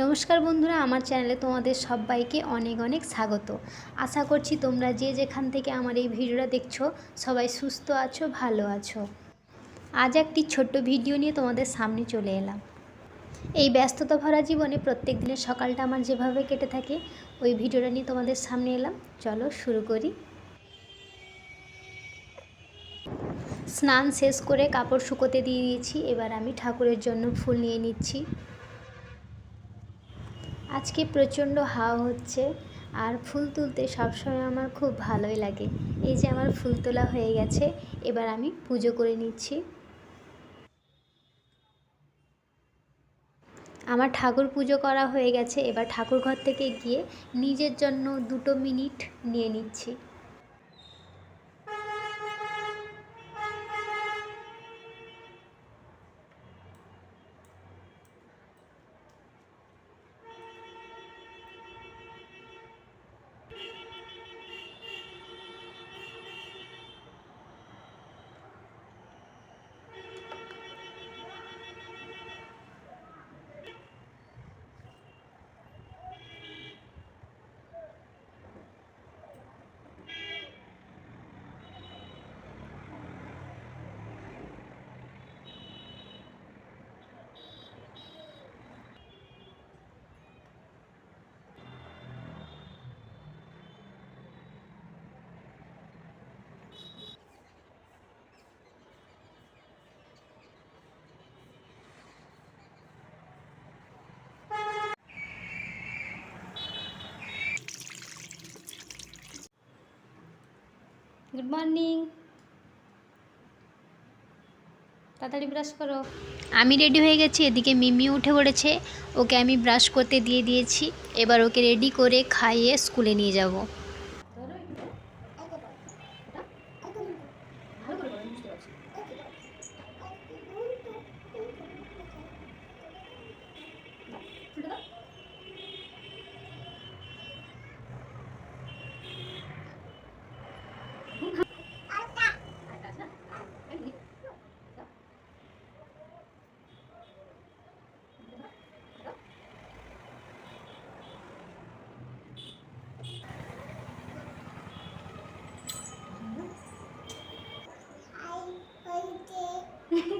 নমস্কার বন্ধুরা, আমার চ্যানেলে তোমাদের সবাইকে অনেক অনেক স্বাগত। আশা করছি তোমরা যে যেখান থেকে আমার এই ভিডিওটা দেখছ, সবাই সুস্থ আছো, ভালো আছো। আজ একটি ছোট্ট ভিডিও নিয়ে তোমাদের সামনে চলে এলাম। এই ব্যস্ততা ভরা জীবনে প্রত্যেক দিনের সকালটা আমার যেভাবে কেটে থাকে, ওই ভিডিওটা নিয়ে তোমাদের সামনে এলাম। চলো শুরু করি। স্নান শেষ করে কাপড় শুকোতে দিয়ে দিয়েছি, এবার আমি ঠাকুরের জন্য ফুল নিয়ে নিচ্ছি। আজকে প্রচণ্ড হাওয়া হচ্ছে আর ফুল তুলতে সবসময় আমার খুব ভালোই লাগে। এই যে আমার ফুল তোলা হয়ে গেছে, এবার আমি পুজো করে নিচ্ছি। আমার ঠাকুর পুজো করা হয়ে গেছে, এবার ঠাকুর ঘর থেকে গিয়ে নিজের জন্য দুটো মিনিট নিয়ে নিচ্ছি। গুড মর্নিং তাড়াতাড়ি ব্রাশ করো। আমি রেডি হয়ে গেছি, এদিকে মিমি উঠে পড়েছে। ওকে আমি ব্রাশ করতে দিয়ে দিয়েছি। এবার ওকে রেডি করে খাইয়ে স্কুলে নিয়ে যাব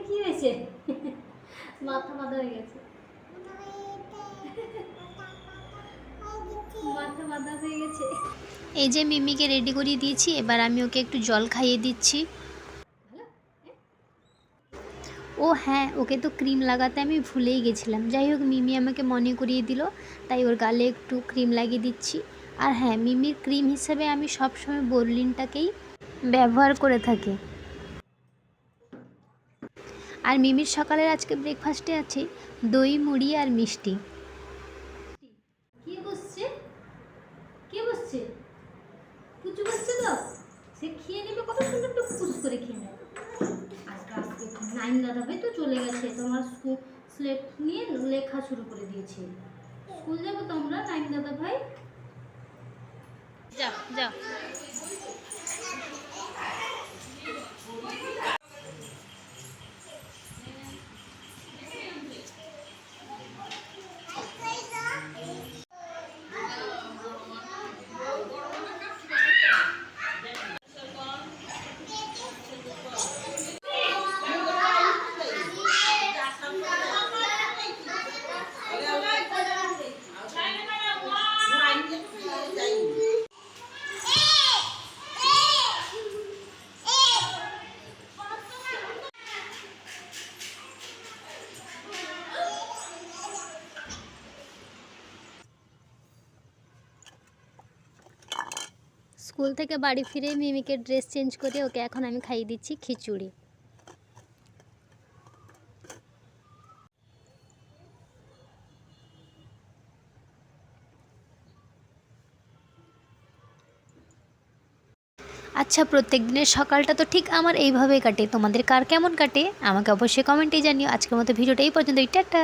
কি হয়েছে? মাথা মাথা হয়ে গেছে। মাথা মাথা হয়ে গেছে। এই যে মিমিকে রেডি করিয়ে দিয়েছি এবার আমি ওকে একটু জল খাইয়ে দিচ্ছি। ও হ্যাঁ ওকে তো ক্রিম লাগাতে আমি ভুলেই গেছিলাম। যাই হোক মিমি আমাকে মনে করিয়ে দিল তাই ওর গালে একটু ক্রিম লাগিয়ে দিচ্ছি। আর হ্যাঁ মিমির ক্রিম হিসেবে আমি সবসময় বোরলিনটাকেই ব্যবহার করে থাকি। আর মিমির সকালের আজকে ব্রেকফাস্টে আছে দই মুড়ি আর মিষ্টি। কি বসছে? কে বসছে? কুচু বসছে তো? সে খেয়ে নেবে কত সুন্দর একটু করে খেয়ে নেবে। আজকে আজকে নাইন দাদা ভাই তো চলে গেছে তোমার স্কুল স্লেট নিয়ে লেখা শুরু করে দিয়েছে। স্কুল যাব তোমরা নাইন দাদা ভাই? যাও যাও। স্কুল থেকে বাড়ি ফিরে মিমিকে ড্রেস চেঞ্জ করে ওকে এখন আমি খাইয়ে দিচ্ছি খিচুড়ি। আচ্ছা প্রত্যেক দিনের সকালটা তো ঠিক আমার এইভাবেই কাটে। তোমাদের কার কেমন কাটে? আমাকে অবশ্যই কমেন্টে জানিও। আজকের মতো ভিডিওটা এই পর্যন্ত টাটা!